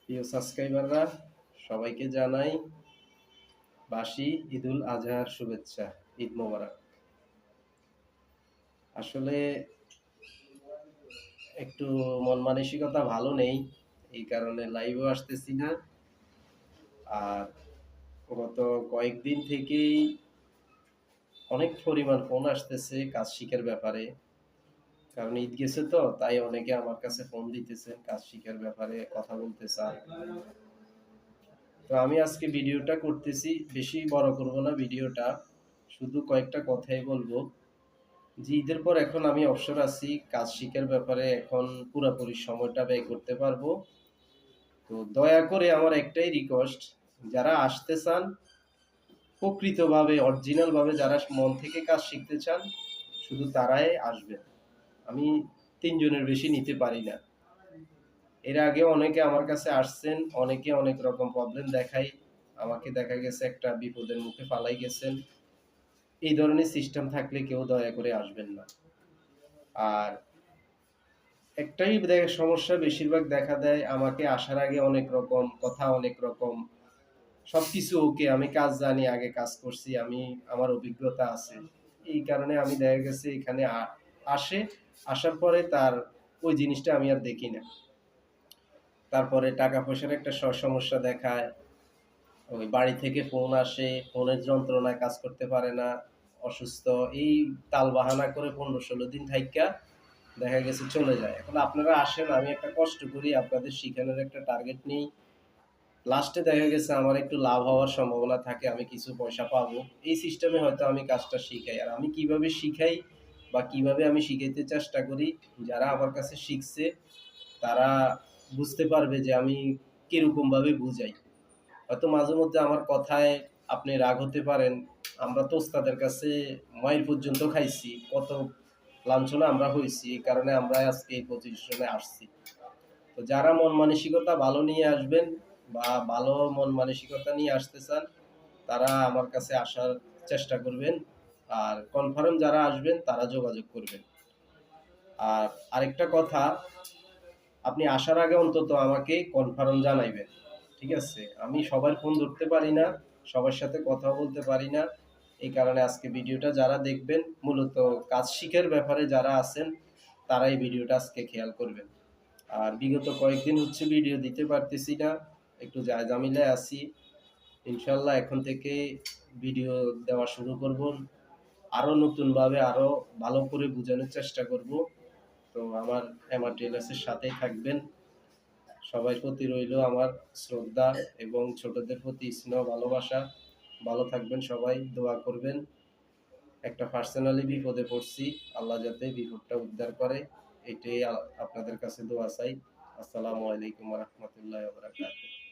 প্রিয় সাবস্ক্রাইবাররা, সবাইকে জানাই বাসি আজহার শুভেচ্ছা, ঈদ মোবারক। আসলে একটু মন মানসিকতা ভালো নেই, এই কারণে লাইভও আসতেছি না। আর গত কয়েকদিন থেকেই অনেক পরিমাণ ফোন আসতেছে কাজ শিখার ব্যাপারে। কারণ ঈদ গেছে তো, তাই অনেকে আমার কাছে ফোন দিতেছে, কাজ শিখার ব্যাপারে কথা বলতে চান তো আমি আজকে ভিডিওটা করতেছি, বেশি বড় করব না ভিডিওটা, শুধু কয়েকটা কথাই বলব। যে ঈদের পর এখন আমি অবসর আছি, কাজ শিখার ব্যাপারে এখন পুরোপুরি সময়টা ব্যয় করতে পারব। তো দয়া করে আমার একটাই রিকোয়েস্ট যারা আসতে চান প্রকৃতভাবে অরিজিনালভাবে যারা মন থেকে কাজ শিখতে চান, শুধু তারাই আসবেন আমি তিনজনের বেশি নিতে পারি না। এর আগে অনেকে আমার কাছে আসছেন, অনেকে অনেক রকম প্রবলেম দেখাই। আমাকে দেখা গেছে একটা বিপদের মুখে পালাই গেছেন। এই ধরনের সিস্টেম থাকলে কেউ দয়া করে আসবেন না। আর একটাই সমস্যা বেশিরভাগ দেখা দেয়, আমাকে আসার আগে অনেক রকম কথা, অনেক রকম সবকিছু ওকে, আমি কাজ জানি, আগে কাজ করছি, আমি, আমার অভিজ্ঞতা আছে। এই কারণে আমি দেখা গেছে এখানে আসে, আসার পরে তার ওই জিনিসটা আমি আর দেখি না। তারপরে টাকা পয়সার একটা সমস্যা দেখায়। ওই বাড়ি থেকে ফোন আসে, ফোনের যন্ত্রণায় কাজ করতে পারে না, অসুস্থ। এই তাল বাহানা করে পনেরো ষোলো দিন থাইকা দেখা গেছে চলে যায়। এখন আপনারা আসেন, আমি একটা কষ্ট করি, আপনাদের শিখানোর একটা টার্গেট নেই। লাস্টে দেখা গেছে আমার একটু লাভ হওয়ার সম্ভাবনা থাকে, আমি কিছু পয়সা পাবো। এই সিস্টেমে হয়তো আমি কাজটা শিখাই। আর আমি কীভাবে শিখাই বা কীভাবে আমি শিখাইতে চেষ্টা করি, যারা আমার কাছে শিখছে, তারা বুঝতে পারবে যে আমি কীরকম ভাবে বুঝাই। হয়তো মাঝে মধ্যে আমার কথায় আপনি রাগ হতে পারেন, আমরা তো ওস্তাদের কাছে মাইল পর্যন্ত খাইছি, কত লাঞ্ছনা আমরা হয়েছি এই কারণে আমরা আজকে এই পজিশনে আসছি। তো যারা মন মানসিকতা ভালো নিয়ে আসবেন বা ভালো মন মানসিকতা নিয়ে আসতে চান, তারা আমার কাছে আসার চেষ্টা করবেন। আর কনফার্ম যারা আসবেন, তারা যোগাযোগ করবেন। আর আরেকটা কথা, আপনি আসার আগে অন্তত আমাকে কনফার্ম জানাইবেন, ঠিক আছে? আমি সবার ফোন ধরতে পারি না, সবার সাথে কথা বলতে পারি না। এই কারণে আজকে ভিডিওটা যারা দেখবেন, মূলত কাজ শিখের ব্যাপারে যারা আছেন তারাই ভিডিওটা আজকে খেয়াল করবেন। আর বিগত কয়েকদিন হচ্ছে ভিডিও দিতে পারতেছি না একটু জায়জামিলায় আছি। ইনশাল্লাহ এখন থেকে ভিডিও দেওয়া শুরু করব। আরও নতুনভাবে আরও ভালো করে বোঝানোর চেষ্টা করব। তো আমার এমআর টেলার্সের সাথেই থাকবেন। সবাই প্রতি রইল আমার শ্রদ্ধা এবং ছোটদের প্রতি স্নেহ, ভালোবাসা। ভালো থাকবেন সবাই, দোয়া করবেন। একটা পার্সোনালি বিপদে পড়ছি। আল্লাহ যাতে বিপদটা উদ্ধার করে। এটাই আপনাদের কাছে দোয়া চাই। আসসালামু আলাইকুম রহমতুল্লাহ বারাকাতুহু।